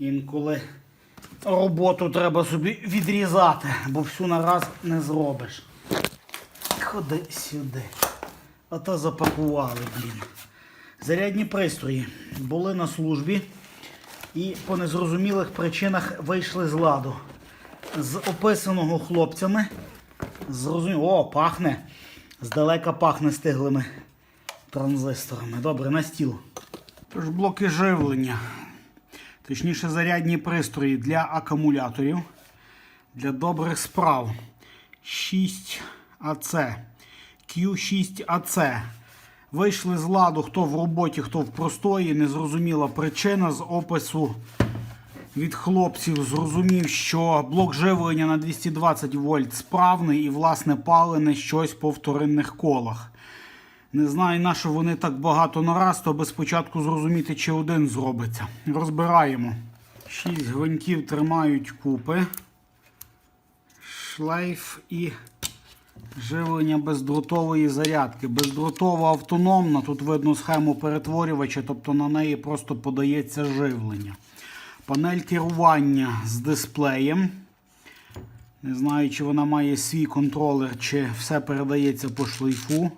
Інколи роботу треба собі відрізати, бо всю нараз не зробиш. Ходи сюди. Ото запакували, блін. Зарядні пристрої були на службі і по незрозумілих причинах вийшли з ладу. З описаного хлопцями. Зрозуміло, о, пахне. Здалека пахне стиглими транзисторами. Добре, на стіл. Тож блоки живлення. Точніше, зарядні пристрої для акумуляторів. Для добрих справ. 6АЦ. Q6AC. Вийшли з ладу, хто в роботі, хто в простої. Незрозуміла причина з опису від хлопців зрозумів, що блок живлення на 220 вольт справний і, власне, палене щось по вторинних колах. Не знаю, на що вони так багато нараз, то би спочатку зрозуміти, чи один зробиться. Розбираємо. Шість гвинтів тримають купи. Шлейф і живлення бездротової зарядки. Бездротова автономна. Тут видно схему перетворювача, тобто на неї просто подається живлення. Панель керування з дисплеєм. Не знаю, чи вона має свій контролер, чи все передається по шлейфу.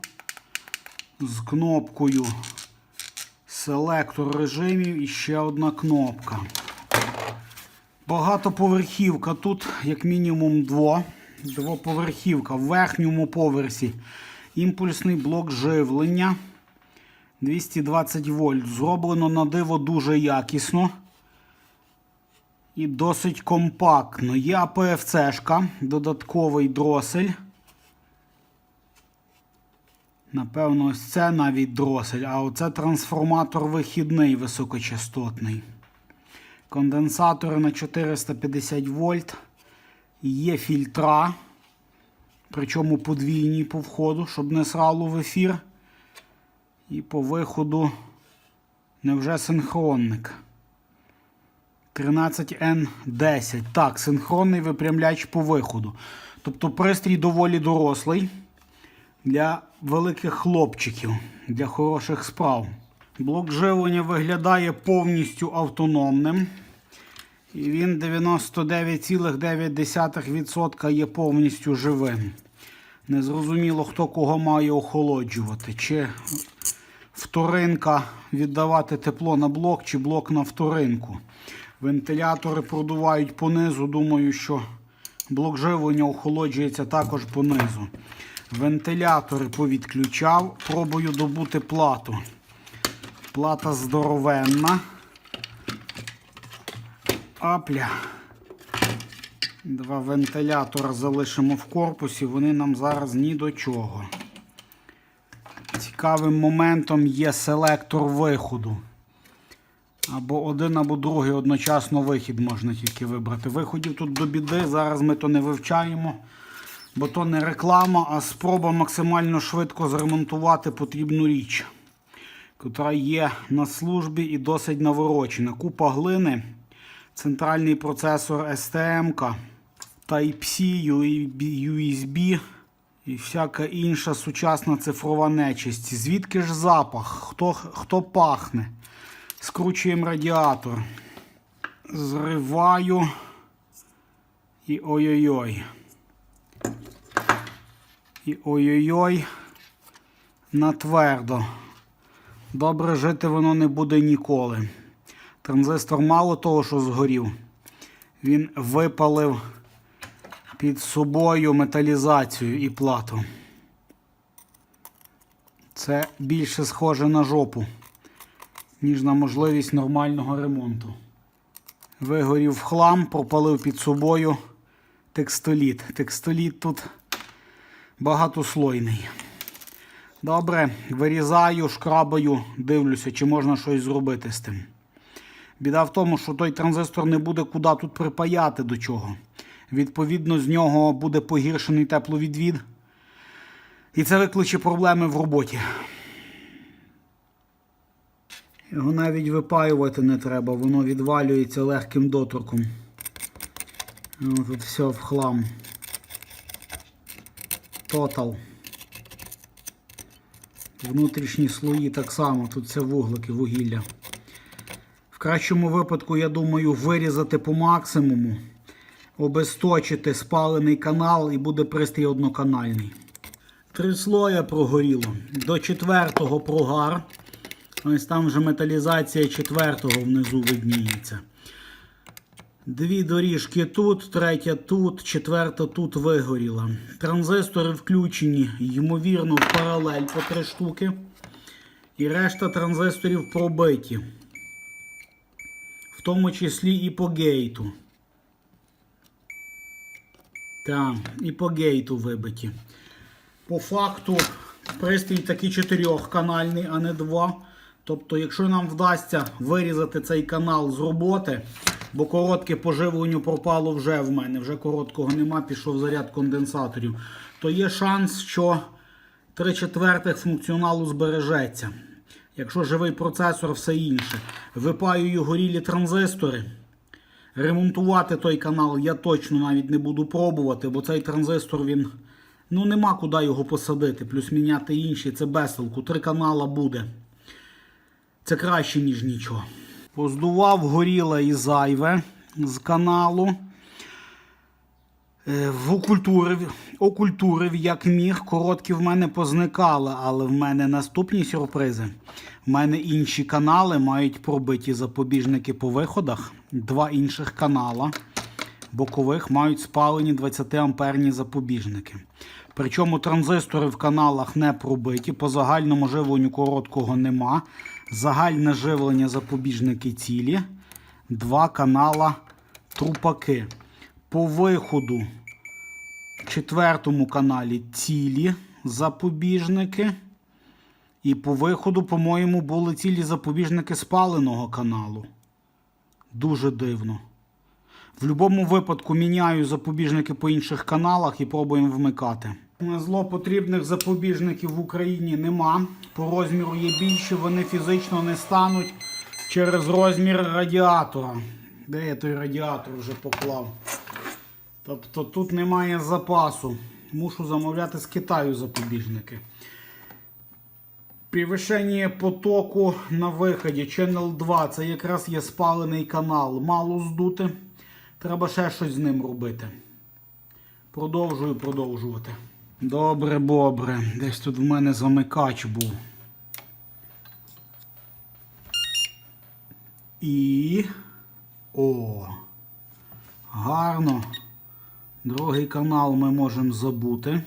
З кнопкою селектор режимів і ще одна кнопка. Багатоповерхівка. Тут, як мінімум, дво. Двоповерхівка. В верхньому поверсі імпульсний блок живлення 220 вольт. Зроблено на диво дуже якісно і досить компактно. Є АПФЦ-шка, додатковий дросель. Напевно, ось це навіть дросель, а оце трансформатор вихідний високочастотний. Конденсатори на 450 вольт. Є фільтра, причому подвійні по входу, щоб не срало в ефір. І по виходу невже синхронник. 13N10. Так, синхронний випрямляч по виходу. Тобто пристрій доволі дорослий для великих хлопчиків, для хороших справ. Блок живлення виглядає повністю автономним. І він 99,9% є повністю живим. Незрозуміло, хто кого має охолоджувати. Чи вторинка віддавати тепло на блок, чи блок на вторинку. Вентилятори продувають понизу. Думаю, що блок живлення охолоджується також понизу. Вентилятори повідключав. Пробую добути плату. Плата здоровенна. Апля. Два вентилятора залишимо в корпусі, вони нам зараз ні до чого. Цікавим моментом є селектор виходу. Або один, або другий одночасно вихід можна тільки вибрати. Виходів тут до біди, зараз ми то не вивчаємо, бо то не реклама, а спроба максимально швидко зремонтувати потрібну річ, яка є на службі і досить наворочена. Купа глини, центральний процесор STM, Type-C, USB і всяка інша сучасна цифрова нечисть. Звідки ж запах? Хто, хто пахне? Скручуємо радіатор. Зриваю. І ой-ой-ой. І ой-ой-ой. На твердо. Добре жити воно не буде ніколи. Транзистор мало того, що згорів. Він випалив під собою металізацію і плату. Це більше схоже на жопу ніж на можливість нормального ремонту. Вигорів хлам, пропалив під собою текстоліт. Текстоліт тут багатослойний. Добре, вирізаю, шкрабаю, дивлюся, чи можна щось зробити з тим. Біда в тому, що той транзистор не буде куди тут припаяти до чого. Відповідно, з нього буде погіршений тепловідвід. І це викличе проблеми в роботі. Його навіть випаювати не треба, воно відвалюється легким доторком. Тут все в хлам. Тотал. Внутрішні слої так само, тут це вуглики, вугілля. В кращому випадку, я думаю, вирізати по максимуму, обесточити спалений канал і буде пристрій одноканальний. Три слоя прогоріло. До четвертого прогар. Ось там вже металізація четвертого внизу видніється. Дві доріжки тут, третя тут, четверта тут вигоріла. Транзистори включені, ймовірно, в паралель по три штуки. І решта транзисторів пробиті. В тому числі і по гейту. Так, і по гейту вибиті. По факту пристрій такий чотирьохканальний, а не два. Тобто, якщо нам вдасться вирізати цей канал з роботи, бо коротке поживленню пропало вже в мене, вже короткого нема, пішов заряд конденсаторів, то є шанс, що 3 четвертих функціоналу збережеться. Якщо живий процесор, все інше. Випаюю горілі транзистори. Ремонтувати той канал я точно навіть не буду пробувати, бо цей транзистор він. Ну нема куди його посадити, плюс міняти інші, це безселку. Три канала буде. Це краще, ніж нічого. Поздував горіле і зайве з каналу. Е, окультурив, окультурив як міг. Короткі в мене позникали, але в мене наступні сюрпризи. В мене інші канали мають пробиті запобіжники по виходах. Два інших канала бокових мають спалені 20 амперні запобіжники. Причому транзистори в каналах не пробиті, по загальному живленню короткого нема. Загальне живлення запобіжники цілі. Два канала трупаки. По виходу четвертому каналі цілі запобіжники. І по виходу, по-моєму, були цілі запобіжники спаленого каналу. Дуже дивно. В будь-якому випадку міняю запобіжники по інших каналах і пробуємо вмикати. Зло потрібних запобіжників в Україні нема. По розміру є більше, вони фізично не стануть через розмір радіатора. Де я той радіатор вже поклав? Тобто тут немає запасу. Мушу замовляти з Китаю запобіжники. Превишення потоку на виході. Channel 2 це якраз є спалений канал. Мало здути. Треба ще щось з ним робити. Продовжую продовжувати. Добре, добре. Десь тут в мене замикач був. І. О! Гарно. Другий канал ми можемо забути.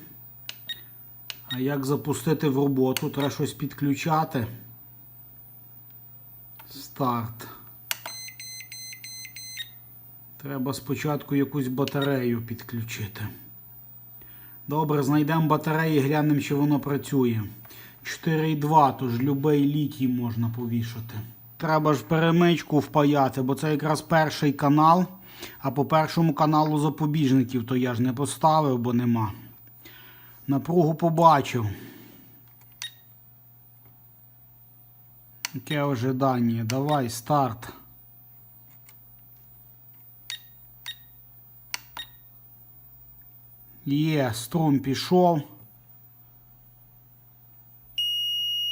А як запустити в роботу? Треба щось підключати. Старт. Треба спочатку якусь батарею підключити. Добре, знайдемо батареї, глянемо, чи воно працює. 4,2, тож любий літій можна повішати. Треба ж перемичку впаяти, бо це якраз перший канал. А по першому каналу запобіжників то я ж не поставив, бо нема. Напругу побачив. Яке ожидання? Давай, старт. Є, струм пішов.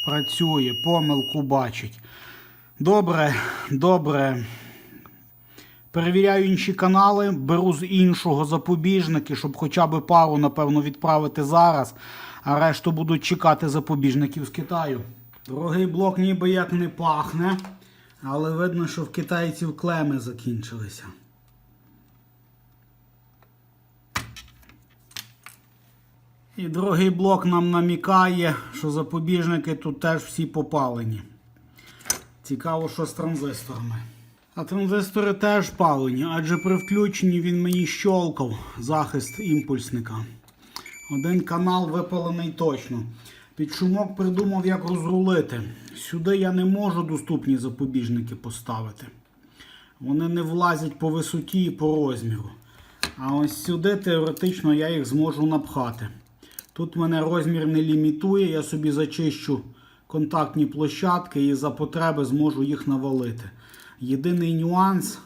Працює, помилку бачить. Добре, добре. Перевіряю інші канали, беру з іншого запобіжники, щоб хоча б пару, напевно, відправити зараз, а решту будуть чекати запобіжників з Китаю. Другий блок ніби як не пахне, але видно, що в китайців клеми закінчилися. І другий блок нам намікає, що запобіжники тут теж всі попалені. Цікаво, що з транзисторами. А транзистори теж палені, адже при включенні він мені щолкав захист імпульсника. Один канал випалений точно. Під шумок придумав, як розрулити. Сюди я не можу доступні запобіжники поставити. Вони не влазять по висоті і по розміру. А ось сюди теоретично я їх зможу напхати. Тут мене розмір не лімітує, я собі зачищу контактні площадки і за потреби зможу їх навалити. Єдиний нюанс,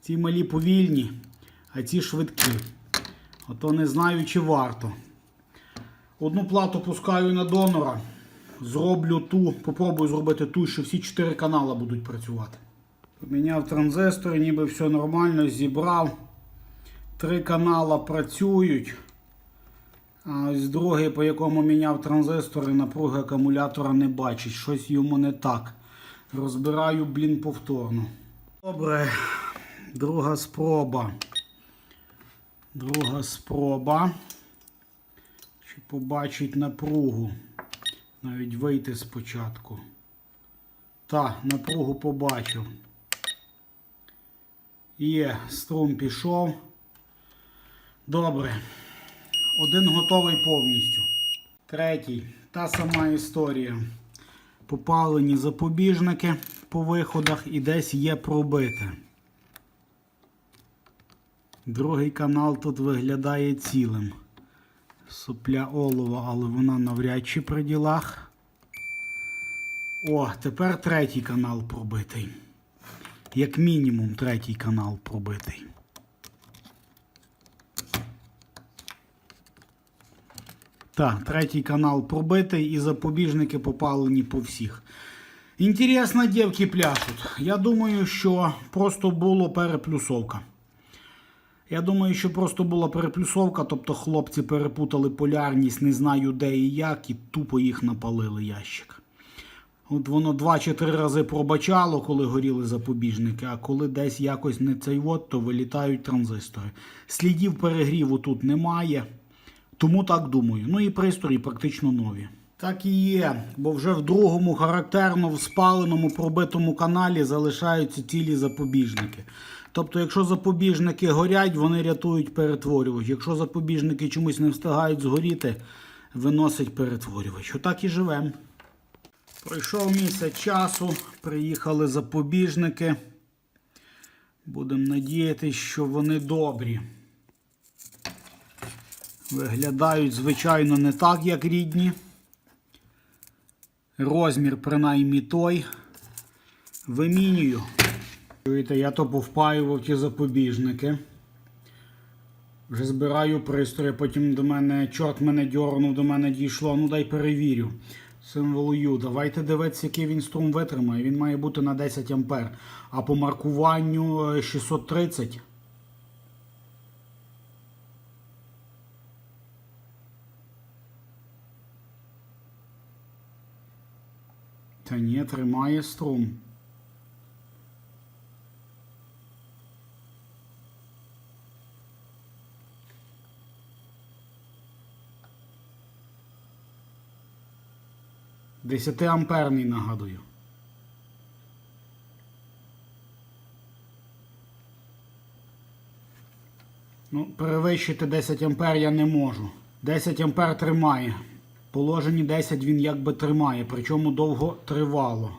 ці малі повільні, а ці швидкі. Ото не знаю, чи варто. Одну плату пускаю на донора. Зроблю ту, попробую зробити ту, що всі чотири канали будуть працювати. Поміняв транзистори, ніби все нормально, зібрав. Три канала працюють. Ось другий, по якому міняв транзистори, напруги акумулятора не бачить. Щось йому не так. Розбираю, блін, повторно. Добре. Друга спроба. Друга спроба. Чи побачить напругу. Навіть вийти спочатку. Та, напругу побачив. Є, струм пішов. Добре. Один готовий повністю. Третій. Та сама історія. Попалені запобіжники по виходах і десь є пробите. Другий канал тут виглядає цілим. Сопля олова, але вона навряд чи при ділах. О, тепер третій канал пробитий. Як мінімум третій канал пробитий. Так, третій канал пробитий і запобіжники попалені по всіх. Інтересно, дівки пляшуть. Я думаю, що просто було переплюсовка. Я думаю, що просто була переплюсовка, тобто хлопці перепутали полярність, не знаю де і як, і тупо їх напалили ящик. От воно два чи три рази пробачало, коли горіли запобіжники, а коли десь якось не цей от, то вилітають транзистори. Слідів перегріву тут немає. Тому так думаю. Ну і пристрої практично нові. Так і є, бо вже в другому характерно в спаленому пробитому каналі залишаються цілі запобіжники. Тобто, якщо запобіжники горять, вони рятують перетворювач. Якщо запобіжники чомусь не встигають згоріти, виносить перетворювач. Отак і живемо. Пройшов місяць часу, приїхали запобіжники. Будемо надіятися, що вони добрі. Виглядають, звичайно, не так, як рідні. Розмір, принаймні той. Вимінюю. Чуєте, я то повпаював ті запобіжники. Вже збираю пристрої, потім до мене чорт мене дьорнув, до мене дійшло. Ну дай перевірю. Символ U. Давайте дивитися, який він струм витримає. Він має бути на 10 А. А по маркуванню е, 630. Та ні, тримає струм. Десятиамперний нагадую. Ну, перевищити 10 ампер я не можу. 10 ампер тримає. Положені 10 він якби тримає, причому довго тривало.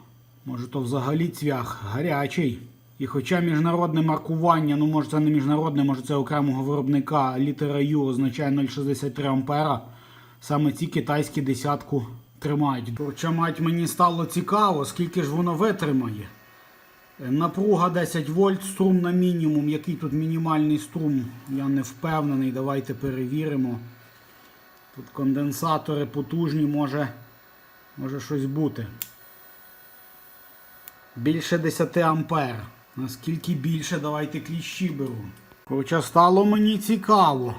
Може то взагалі цвях гарячий. І хоча міжнародне маркування, ну може це не міжнародне, може це окремого виробника літера Ю означає 0,63 ампера, саме ці китайські десятку тримають. Хоча мать мені стало цікаво, скільки ж воно витримає. Е, Напруга 10 вольт, струм на мінімум. Який тут мінімальний струм, я не впевнений. Давайте перевіримо. Тут конденсатори потужні, може, може щось бути. Більше 10 ампер. Наскільки більше, давайте кліщі беру. Хоча стало мені цікаво,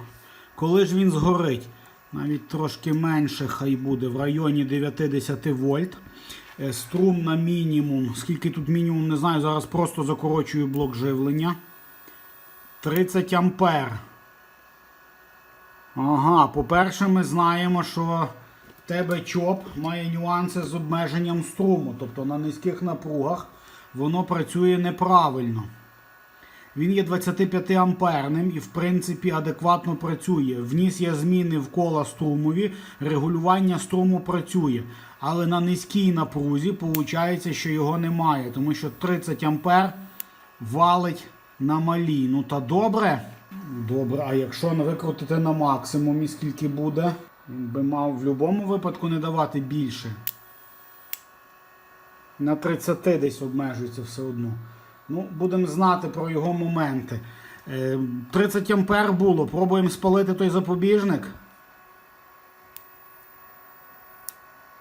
коли ж він згорить. Навіть трошки менше хай буде, в районі 9-10 вольт. Е, Струм на мінімум. Скільки тут мінімум, не знаю. Зараз просто закорочую блок живлення. 30 ампер. Ага, по-перше, ми знаємо, що в тебе ЧОП має нюанси з обмеженням струму. Тобто на низьких напругах воно працює неправильно. Він є 25 амперним і, в принципі, адекватно працює. Вніс я зміни в кола струмові, регулювання струму працює. Але на низькій напрузі виходить, що його немає, тому що 30 ампер валить на малій. Ну та добре. Добре, а якщо викрутити на максимумі, скільки буде, він би мав в будь-якому випадку не давати більше. На 30 десь обмежується все одно. Ну, будемо знати про його моменти. Е, 30 ампер було. Пробуємо спалити той запобіжник.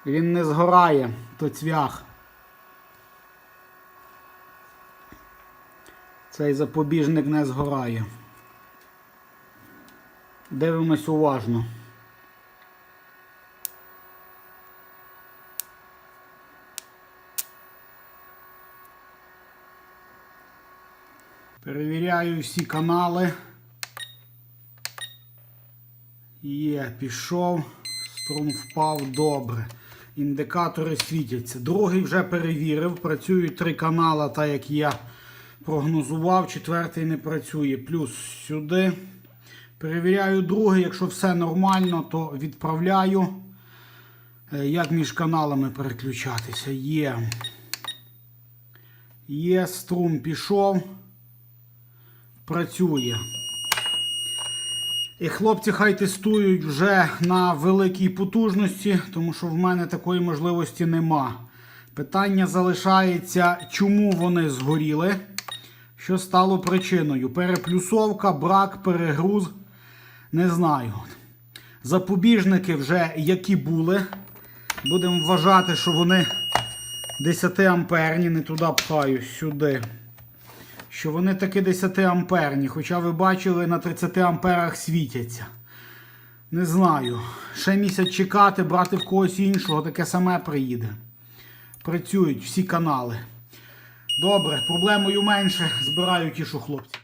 Він не згорає, то цвях. Цей запобіжник не згорає. Дивимось уважно. Перевіряю всі канали. Є, пішов, струм впав добре. Індикатори світяться. Другий вже перевірив. Працюють три канали, так як я прогнозував. Четвертий не працює. Плюс сюди. Перевіряю другий. Якщо все нормально, то відправляю. Е, Як між каналами переключатися? Є. Є, струм пішов. Працює. І хлопці хай тестують вже на великій потужності, тому що в мене такої можливості нема. Питання залишається, чому вони згоріли, що стало причиною. Переплюсовка, брак, перегруз. Не знаю. Запобіжники вже які були. Будемо вважати, що вони 10 амперні, не туди пхаю, сюди що вони таки 10 амперні, хоча ви бачили, на 30 амперах світяться. Не знаю. Ще місяць чекати, брати в когось іншого, таке саме приїде. Працюють всі канали. Добре, проблемою менше, збираю ті, що хлопці.